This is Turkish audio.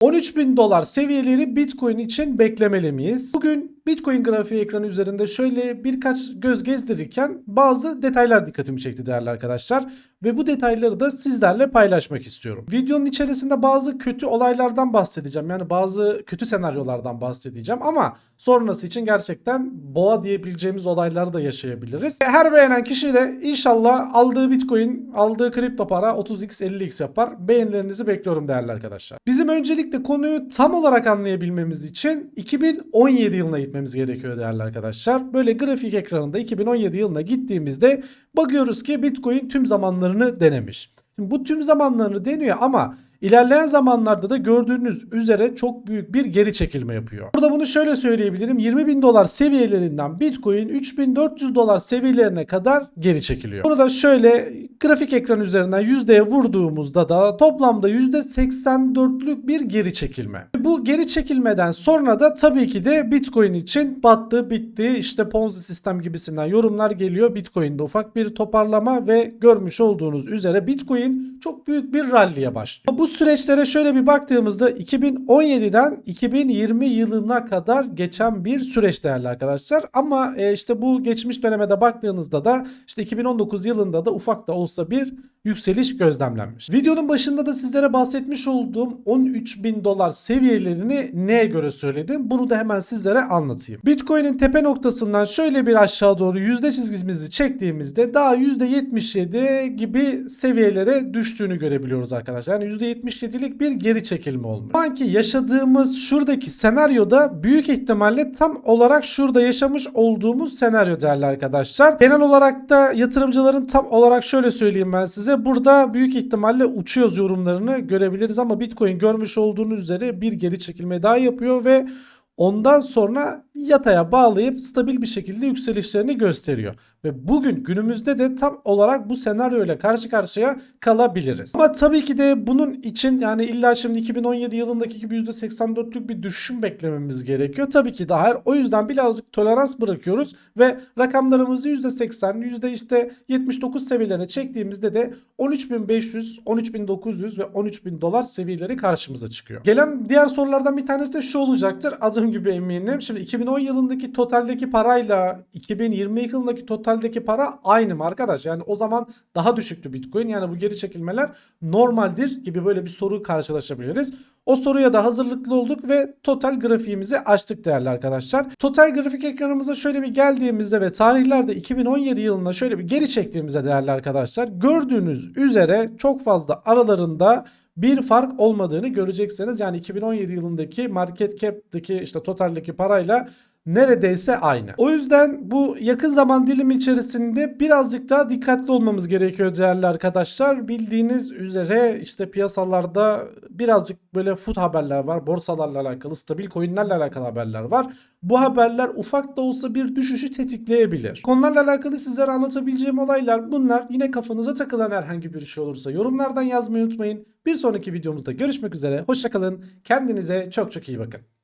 13 bin dolar seviyeleri Bitcoin için beklemeli miyiz? Bugün Bitcoin grafiği ekranı üzerinde şöyle birkaç göz gezdirirken bazı detaylar dikkatimi çekti değerli arkadaşlar. Ve bu detayları da sizlerle paylaşmak istiyorum. Videonun içerisinde bazı kötü olaylardan bahsedeceğim. Yani bazı kötü senaryolardan bahsedeceğim ama sonrası için gerçekten boğa diyebileceğimiz olayları da yaşayabiliriz. Her beğenen kişi de inşallah aldığı Bitcoin, aldığı kripto para 30x 50x yapar. Beğenilerinizi bekliyorum değerli arkadaşlar. Bizim öncelikle konuyu tam olarak anlayabilmemiz için 2017 yılına gitmemiz gerekiyor değerli arkadaşlar. Böyle grafik ekranında 2017 yılına gittiğimizde bakıyoruz ki Bitcoin tüm zamanlarını denemiş. Şimdi bu tüm zamanlarını deniyor ama ilerleyen zamanlarda da gördüğünüz üzere çok büyük bir geri çekilme yapıyor. Burada bunu şöyle söyleyebilirim. 20 bin dolar seviyelerinden Bitcoin 3400 dolar seviyelerine kadar geri çekiliyor. Bunu da şöyle grafik ekran üzerinden yüzdeye vurduğumuzda da toplamda %84'lük bir geri çekilme. Bu geri çekilmeden sonra da tabii ki de Bitcoin için battı, bitti, işte Ponzi sistem gibisinden yorumlar geliyor. Bitcoin'de ufak bir toparlama ve görmüş olduğunuz üzere Bitcoin çok büyük bir rally'e başlıyor. Bu süreçlere şöyle bir baktığımızda 2017'den 2020 yılına kadar geçen bir süreç değerli arkadaşlar. Ama e, işte bu geçmiş döneme de baktığınızda da işte 2019 yılında da ufak da olsa bir yükseliş gözlemlenmiş. Videonun başında da sizlere bahsetmiş olduğum 13 bin dolar seviyelerini neye göre söyledim? Bunu da hemen sizlere anlatayım. Bitcoin'in tepe noktasından şöyle bir aşağı doğru yüzde çizgimizi çektiğimizde daha %77 gibi seviyelere düştüğünü görebiliyoruz arkadaşlar. Yani %77'lik bir geri çekilme olmuş. Şu anki yaşadığımız şuradaki senaryoda büyük ihtimalle tam olarak şurada yaşamış olduğumuz senaryo değerli arkadaşlar. Genel olarak da yatırımcıların tam olarak şöyle söyleyeyim ben size. Burada büyük ihtimalle uçuyoruz yorumlarını görebiliriz ama Bitcoin görmüş olduğunuz üzere bir geri çekilme daha yapıyor ve ondan sonra yataya bağlayıp stabil bir şekilde yükselişlerini gösteriyor. Ve bugün günümüzde de tam olarak bu senaryo ile karşı karşıya kalabiliriz. Ama tabii ki de bunun için yani illa şimdi 2017 yılındaki gibi %84'lük bir düşüşüm beklememiz gerekiyor. Tabii ki de hayır. O yüzden birazcık tolerans bırakıyoruz ve rakamlarımızı %80, yüzde işte 79 seviyelerine çektiğimizde de 13.500, 13.900 ve 13.000 dolar seviyeleri karşımıza çıkıyor. Gelen diğer sorulardan bir tanesi de şu olacaktır. Adım gibi eminim. Şimdi 2010 yılındaki totaldeki parayla 2020 yılındaki totaldeki para aynı mı arkadaş? Yani o zaman daha düşüktü Bitcoin. Yani bu geri çekilmeler normaldir gibi böyle bir soru karşılaşabiliriz. O soruya da hazırlıklı olduk ve total grafiğimizi açtık değerli arkadaşlar. Total grafik ekranımıza şöyle bir geldiğimizde ve tarihlerde 2017 yılına şöyle bir geri çektiğimizde değerli arkadaşlar gördüğünüz üzere çok fazla aralarında bir fark olmadığını göreceksiniz. Yani 2017 yılındaki market cap'teki işte totaldeki parayla neredeyse aynı. O yüzden bu yakın zaman dilimi içerisinde birazcık daha dikkatli olmamız gerekiyor değerli arkadaşlar. Bildiğiniz üzere işte piyasalarda birazcık böyle food haberler var. Borsalarla alakalı, stabil coinlerle alakalı haberler var. Bu haberler ufak da olsa bir düşüşü tetikleyebilir. Konularla alakalı sizlere anlatabileceğim olaylar bunlar. Yine kafanıza takılan herhangi bir şey olursa yorumlardan yazmayı unutmayın. Bir sonraki videomuzda görüşmek üzere. Hoşçakalın. Kendinize çok çok iyi bakın.